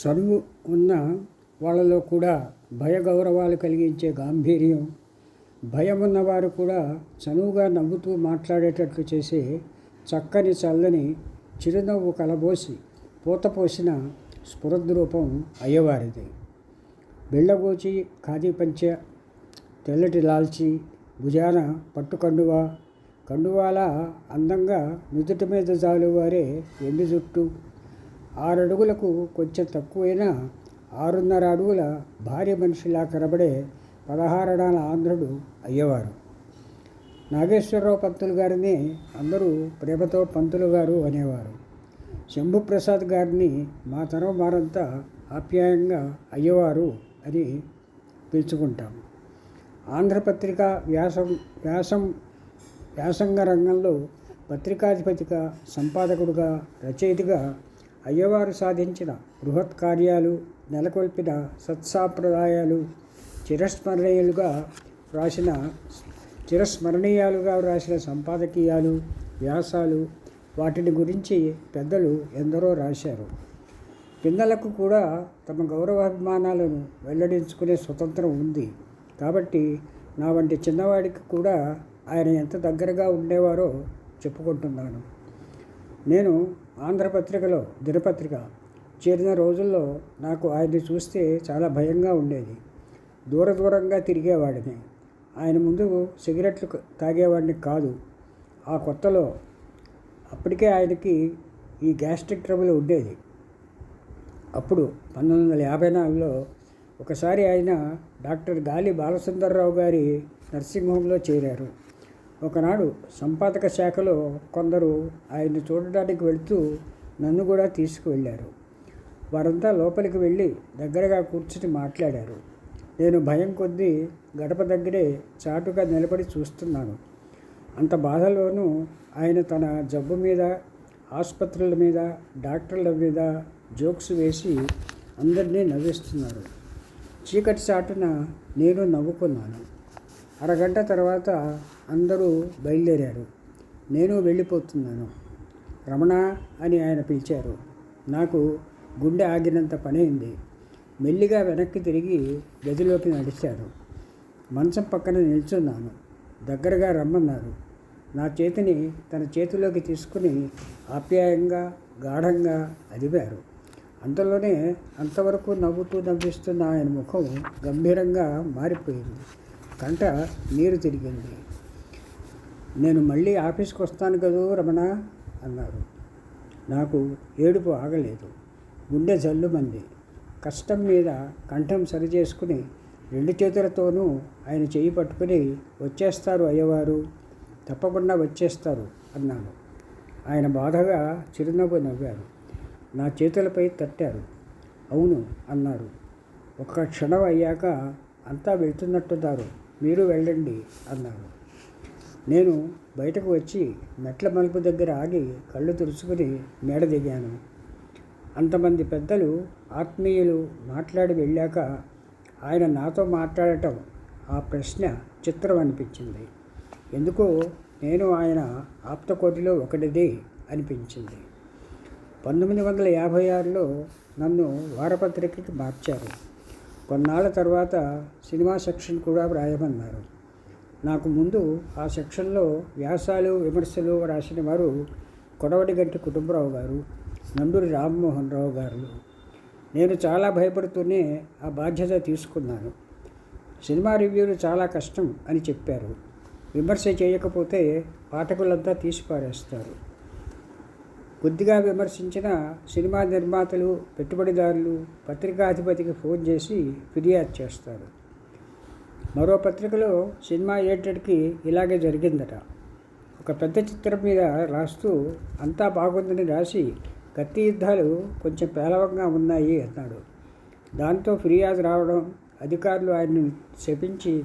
చదువు ఉన్న వాళ్ళలో కూడా భయ గౌరవాలు కలిగించే గాంభీర్యం భయం ఉన్నవారు కూడా చనువుగా నవ్వుతూ మాట్లాడేటట్లు చేసే చక్కని చల్లని చిరునవ్వు కలబోసి పూత పోసిన స్ఫురద్రూపం అయ్యవారిది. బిళ్ళగోచి ఖాదీ పంచ తెల్లటి లాల్చి భుజాన పట్టు కండువ కండువాల అందంగా నుదుటి మీద జాలువారే ఎండు జుట్టు ఆరడుగులకు కొంచెం తక్కువైన ఆరున్నర అడుగుల భార్య మనిషిలా కనబడే పదహారడాల ఆంధ్రుడు అయ్యేవారు. నాగేశ్వరరావు పంతులు గారిని అందరూ ప్రేమతో పంతులు గారు అనేవారు. శంభుప్రసాద్ గారిని మా తరం వారంతా ఆప్యాయంగా అయ్యేవారు అని పిలుచుకుంటాం. ఆంధ్రపత్రిక వ్యాసం వ్యాసం వ్యాసంగ రంగంలో పత్రికాధిపతిగా సంపాదకుడుగా రచయితగా అయ్యవారు సాధించిన బృహత్ కార్యాలు నెలకొల్పిన సత్సాంప్రదాయాలు చిరస్మరణీయులుగా రాసిన చిరస్మరణీయాలుగా రాసిన సంపాదకీయాలు వ్యాసాలు వాటిని గురించి పెద్దలు ఎందరో రాశారు. పిల్లలకు కూడా తమ గౌరవాభిమానాలను వెల్లడించుకునే స్వతంత్రం ఉంది. కాబట్టి నా వంటి చిన్నవాడికి కూడా ఆయన ఎంత దగ్గరగా ఉండేవారో చెప్పుకుంటున్నాను. నేను ఆంధ్రపత్రికలో దినపత్రిక చేరిన రోజుల్లో నాకు ఆయన్ని చూస్తే చాలా భయంగా ఉండేది. దూర దూరంగా తిరిగేవాడిని. ఆయన ముందు సిగరెట్లు తాగేవాడిని కాదు. ఆ కొత్తలో అప్పటికే ఆయనకి ఈ గ్యాస్ట్రిక్ ట్రబుల్ ఉండేది. అప్పుడు పంతొమ్మిది వందల యాభై నాలుగులో ఒకసారి ఆయన డాక్టర్ గాలి బాలసుందర్రావు గారి నర్సింగ్ హోమ్లో చేరారు. ఒకనాడు సంపాదక శాఖలో కొందరు ఆయన్ని చూడడానికి వెళుతూ నన్ను కూడా తీసుకువెళ్ళారు. వారంతా లోపలికి వెళ్ళి దగ్గరగా కూర్చుని మాట్లాడారు. నేను భయం కొద్దీ గడప దగ్గరే చాటుగా నిలబడి చూస్తున్నాను. అంత బాధలోనూ ఆయన తన జబ్బు మీద ఆసుపత్రుల మీద డాక్టర్ల మీద జోక్స్ వేసి అందరినీ నవ్విస్తున్నారు. చీకటి చాటున నేను నవ్వుకున్నాను. అరగంట తర్వాత అందరూ బయలుదేరారు. నేను వెళ్ళిపోతున్నాను. రమణ అని ఆయన పిలిచారు. నాకు గుండె ఆగినంత పనైంది మెల్లిగా వెనక్కి తిరిగి గదిలోకి నడిచారు. మంచం పక్కన నిల్చున్నాను. దగ్గరగా రమ్మన్నారు. నా చేతిని తన చేతిలోకి తీసుకుని ఆప్యాయంగా గాఢంగా అదిపారు. అంతలోనే అంతవరకు నవ్వుతూ నవ్విస్తున్న ఆయన ముఖం గంభీరంగా మారిపోయింది. కంట నీరు తిరిగింది. నేను మళ్ళీ ఆఫీస్కి వస్తాను కదూ రమణ అన్నారు. నాకు ఏడుపు ఆగలేదు. గుండె జల్లుమంది. కష్టం మీద కంఠం సరిచేసుకుని రెండు చేతులతోనూ ఆయన చేయి పట్టుకుని వచ్చేస్తారు అయ్యవారు తప్పకుండా వచ్చేస్తారు అన్నాను. ఆయన బాధగా చిరునవ్వు నవ్వారు. నా చేతులపై తట్టారు. అవును అన్నారు. ఒక్క క్షణం అయ్యాక అంతా వెళ్తున్నట్టున్నారు. మీరు వెళ్ళండి అన్నారు నేను బయటకు వచ్చి మెట్ల మలుపు దగ్గర ఆగి కళ్ళు తుడుచుకుని మేడ దిగాను. అంతమంది పెద్దలు ఆత్మీయులు మాట్లాడి వెళ్ళాక ఆయన నాతో మాట్లాడటం ఆ ప్రశ్న చిత్రం అనిపించింది. ఎందుకో నేను ఆయన ఆప్తకోటిలో ఒకటిదే అనిపించింది. పంతొమ్మిది వందల యాభై ఆరులో నన్ను వారపత్రికకి మార్చారు. కొన్నాళ్ళ తర్వాత సినిమా సెక్షన్ కూడా వ్రాయమన్నారు నాకు ముందు ఆ సెక్షన్లో వ్యాసాలు విమర్శలు రాసిన వారు కొడవటిగంటి కుటుంబరావు గారు నందూరి రామ్మోహన్ రావు గారు. నేను చాలా భయపడుతూనే ఆ బాధ్యత తీసుకున్నాను. సినిమా రివ్యూలు చాలా కష్టం అని చెప్పారు. విమర్శ చేయకపోతే పాఠకులంతా తీసిపారేస్తారు. కొద్దిగా విమర్శించిన సినిమా నిర్మాతలు పెట్టుబడిదారులు పత్రికాధిపతికి ఫోన్ చేసి ఫిర్యాదు చేస్తారు. మరో పత్రికలో సినిమా ఏటడికి ఇలాగే జరిగిందట. ఒక పెద్ద చిత్రం మీద రాస్తూ అంతా బాగుందని రాసి కత్తి యుద్ధాలు కొంచెం పేలవంగా ఉన్నాయి అన్నాడు. దాంతో ఫిర్యాదు రావడం అధికారులు ఆయన్ని శపించి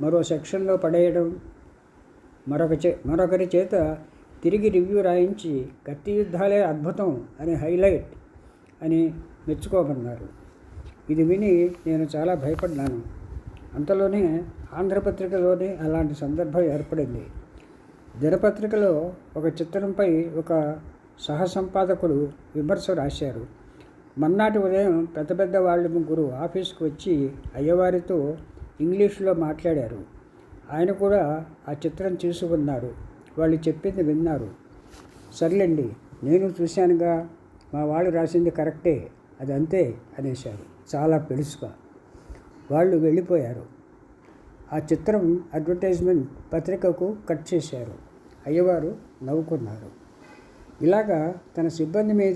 మరో సెక్షన్లో పడేయడం మరొక చే మరొకరి చేత తిరిగి రివ్యూ రాయించి కత్తి యుద్ధాలే అద్భుతం అని హైలైట్ అని మెచ్చుకోమన్నారు ఇది విని నేను చాలా భయపడ్డాను. అంతలోనే ఆంధ్రపత్రికలోనే అలాంటి సందర్భం ఏర్పడింది. దినపత్రికలో ఒక చిత్రంపై ఒక సహసంపాదకుడు విమర్శ రాశారు. మన్నాటి ఉదయం పెద్ద పెద్ద వాళ్ళు ముగ్గురు ఆఫీస్కి వచ్చి అయ్యవారితో ఇంగ్లీష్లో మాట్లాడారు. ఆయన కూడా ఆ చిత్రం చూసి ఉన్నారు. వాళ్ళు చెప్పింది విన్నారు. సర్లేండి నేను చూశానుగా మా వాళ్ళు రాసింది కరెక్టే అది అంతే అనేశారు. చాలా పెలుసుగా. వాళ్ళు వెళ్ళిపోయారు. ఆ చిత్రం అడ్వర్టైజ్మెంట్ పత్రికకు కట్ చేశారు. అయ్యవారు నవ్వుకున్నారు. ఇలాగా తన సిబ్బంది మీద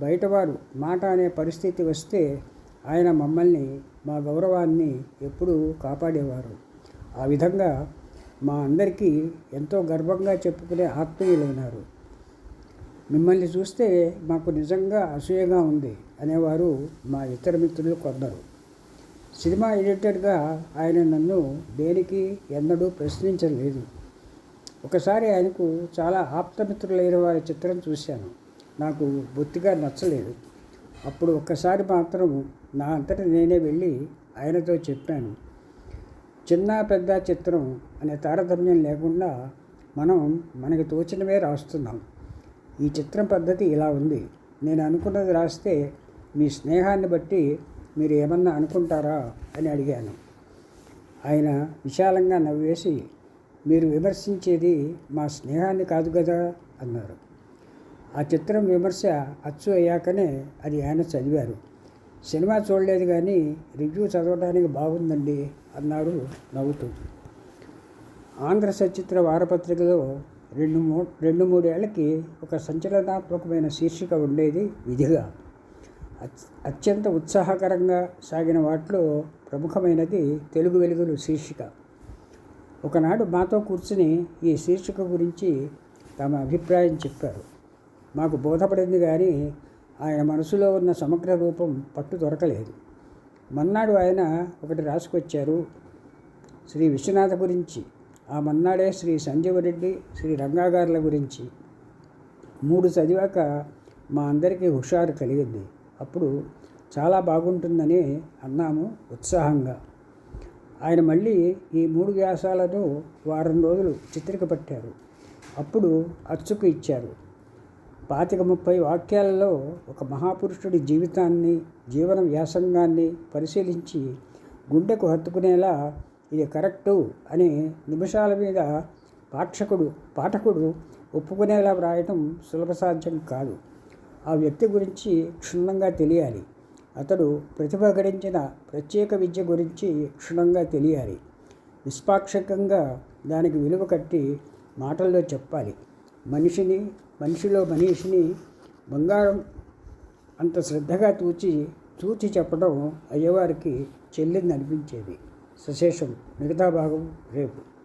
బయటవారు మాట అనే పరిస్థితి వస్తే ఆయన మమ్మల్ని మా గౌరవాన్ని ఎప్పుడూ కాపాడేవారు. ఆ విధంగా మా అందరికీ ఎంతో గర్వంగా చెప్పుకునే ఆత్మీయులైనారు. మిమ్మల్ని చూస్తే మాకు నిజంగా అసూయగా ఉంది అనేవారు మా ఇతర మిత్రులు కొందరు. సినిమా ఎడిటర్గా ఆయన నన్ను దేనికి ఎన్నడూ ప్రశ్నించలేదు. ఒకసారి ఆయనకు చాలా ఆప్తమిత్రులైన వారి చిత్రం చూశాను. నాకు బొత్తిగా నచ్చలేదు. అప్పుడు ఒక్కసారి మాత్రం నా అంతటి నేనే వెళ్ళి ఆయనతో చెప్పాను. చిన్న పెద్ద చిత్రం అనే తారతమ్యం లేకుండా మనం మనకి తోచినవే రాస్తున్నాం. ఈ చిత్రం పద్ధతి ఇలా ఉంది. నేను అనుకున్నది రాస్తే మీ స్నేహాన్ని బట్టి మీరు ఏమన్నా అనుకుంటారా అని అడిగాను. ఆయన విశాలంగా నవ్వేసి మీరు విమర్శించేది మా స్నేహాన్ని కాదు కదా అన్నారు. ఆ చిత్రం విమర్శ అచ్చు అయ్యాకనే అది ఆయన చదివారు. సినిమా చూడలేదు కానీ రివ్యూ చదవడానికి బాగుందండి అన్నారు నవ్వుతూ. ఆంధ్ర సచిత్ర వారపత్రికలో రెండు మూ రెండు మూడేళ్ళకి ఒక సంచలనాత్మకమైన శీర్షిక ఉండేది విధిగా. అత్యంత ఉత్సాహకరంగా సాగిన వాటిలో ప్రముఖమైనది తెలుగు వెలుగులు శీర్షిక. ఒకనాడు మాతో కూర్చుని ఈ శీర్షిక గురించి తమ అభిప్రాయం చెప్పారు. మాకు బోధపడింది కానీ ఆయన మనసులో ఉన్న సమగ్ర రూపం పట్టు దొరకలేదు. మన్నాడు ఆయన ఒకటి రాసుకొచ్చారు. శ్రీ విశ్వనాథ గురించి ఆ మన్నాడే శ్రీ సంజీవరెడ్డి శ్రీ రంగాగారుల గురించి. మూడు చదివాక మా అందరికీ హుషారు కలిగింది. అప్పుడు చాలా బాగుంటుందని అన్నాము ఉత్సాహంగా. ఆయన మళ్ళీ ఈ మూడు వ్యాసాలను వారం రోజులు చిత్రిక పట్టారు. అప్పుడు అచ్చుకు ఇచ్చారు. పాతిక ముప్పై వాక్యాలలో ఒక మహాపురుషుడి జీవితాన్ని జీవన వ్యాసంగాన్ని పరిశీలించి గుండెకు హత్తుకునేలా ఇది కరెక్టు అని నిమిషాల మీద పాక్షకుడు పాఠకుడు ఒప్పుకునేలా వ్రాయటం సులభ సాధ్యం కాదు. ఆ వ్యక్తి గురించి క్షుణ్ణంగా తెలియాలి. అతడు ప్రతిభ గడించిన ప్రత్యేక విద్య గురించి క్షుణ్ణంగా తెలియాలి. నిష్పాక్షికంగా దానికి విలువ కట్టి మాటల్లో చెప్పాలి. మనిషిని మనిషిలో మనిషిని బంగారం అంత శ్రద్ధగా తూచి తూచి చెప్పడం అయ్యవారికి చెల్లింది అనిపించేది సశేషం. మిగతా భాగం రేపు.